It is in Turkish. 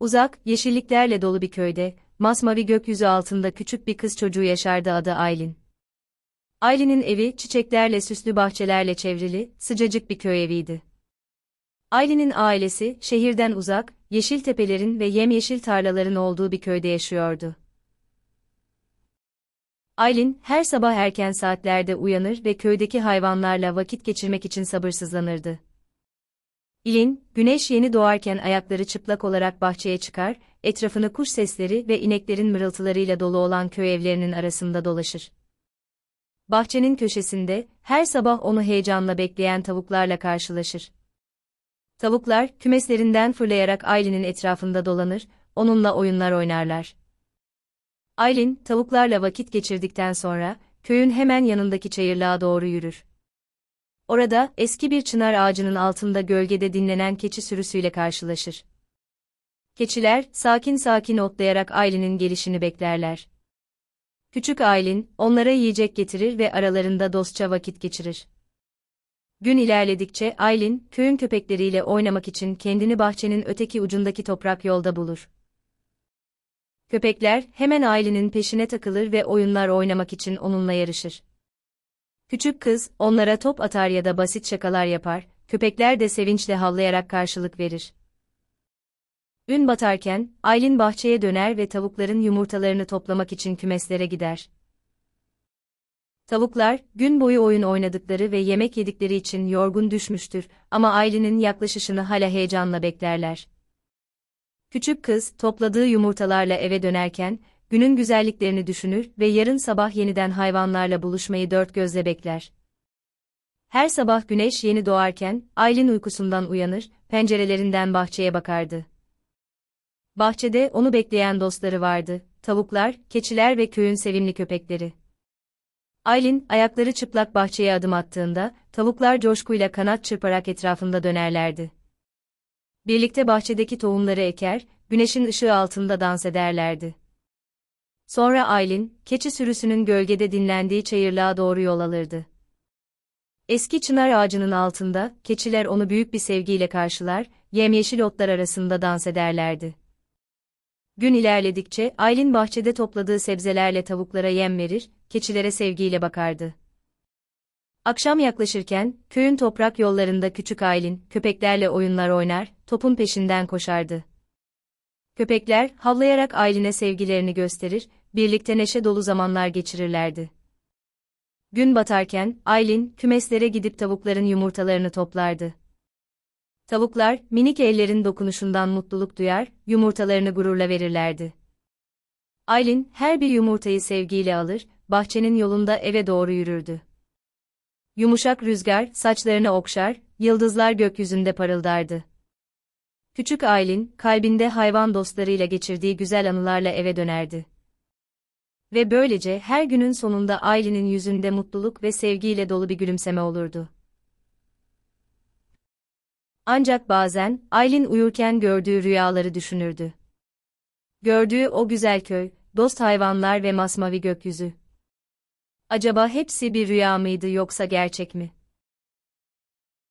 Uzak, yeşilliklerle dolu bir köyde, masmavi gökyüzü altında küçük bir kız çocuğu yaşardı adı Aylin. Aylin'in evi çiçeklerle süslü bahçelerle çevrili, sıcacık bir köy eviydi. Aylin'in ailesi, şehirden uzak, yeşil tepelerin ve yemyeşil tarlaların olduğu bir köyde yaşıyordu. Aylin, her sabah erken saatlerde uyanır ve köydeki hayvanlarla vakit geçirmek için sabırsızlanırdı. İlin, güneş yeni doğarken ayakları çıplak olarak bahçeye çıkar, etrafını kuş sesleri ve ineklerin mırıltılarıyla dolu olan köy evlerinin arasında dolaşır. Bahçenin köşesinde, her sabah onu heyecanla bekleyen tavuklarla karşılaşır. Tavuklar, kümeslerinden fırlayarak Aylin'in etrafında dolanır, onunla oyunlar oynarlar. Aylin, tavuklarla vakit geçirdikten sonra, köyün hemen yanındaki çayırlığa doğru yürür. Orada, eski bir çınar ağacının altında gölgede dinlenen keçi sürüsüyle karşılaşır. Keçiler, sakin sakin otlayarak Aylin'in gelişini beklerler. Küçük Aylin, onlara yiyecek getirir ve aralarında dostça vakit geçirir. Gün ilerledikçe Aylin, köyün köpekleriyle oynamak için kendini bahçenin öteki ucundaki toprak yolda bulur. Köpekler, hemen Aylin'in peşine takılır ve oyunlar oynamak için onunla yarışır. Küçük kız, onlara top atar ya da basit şakalar yapar, köpekler de sevinçle havlayarak karşılık verir. Gün batarken, Aylin bahçeye döner ve tavukların yumurtalarını toplamak için kümeslere gider. Tavuklar, gün boyu oyun oynadıkları ve yemek yedikleri için yorgun düşmüştür ama Aylin'in yaklaşışını hala heyecanla beklerler. Küçük kız, topladığı yumurtalarla eve dönerken, günün güzelliklerini düşünür ve yarın sabah yeniden hayvanlarla buluşmayı dört gözle bekler. Her sabah güneş yeni doğarken, Aylin uykusundan uyanır, pencerelerinden bahçeye bakardı. Bahçede onu bekleyen dostları vardı, tavuklar, keçiler ve köyün sevimli köpekleri. Aylin, ayakları çıplak bahçeye adım attığında, tavuklar coşkuyla kanat çırparak etrafında dönerlerdi. Birlikte bahçedeki tohumları eker, güneşin ışığı altında dans ederlerdi. Sonra Aylin, keçi sürüsünün gölgede dinlendiği çayırlığa doğru yol alırdı. Eski çınar ağacının altında, keçiler onu büyük bir sevgiyle karşılar, yemyeşil otlar arasında dans ederlerdi. Gün ilerledikçe Aylin bahçede topladığı sebzelerle tavuklara yem verir, keçilere sevgiyle bakardı. Akşam yaklaşırken, köyün toprak yollarında küçük Aylin, köpeklerle oyunlar oynar, topun peşinden koşardı. Köpekler, havlayarak Aylin'e sevgilerini gösterir, birlikte neşe dolu zamanlar geçirirlerdi. Gün batarken, Aylin, kümeslere gidip tavukların yumurtalarını toplardı. Tavuklar, minik ellerin dokunuşundan mutluluk duyar, yumurtalarını gururla verirlerdi. Aylin, her bir yumurtayı sevgiyle alır, bahçenin yolunda eve doğru yürürdü. Yumuşak rüzgar, saçlarını okşar, yıldızlar gökyüzünde parıldardı. Küçük Aylin, kalbinde hayvan dostlarıyla geçirdiği güzel anılarla eve dönerdi. Ve böylece her günün sonunda Aylin'in yüzünde mutluluk ve sevgiyle dolu bir gülümseme olurdu. Ancak bazen, Aylin uyurken gördüğü rüyaları düşünürdü. Gördüğü o güzel köy, dost hayvanlar ve masmavi gökyüzü. Acaba hepsi bir rüya mıydı yoksa gerçek mi?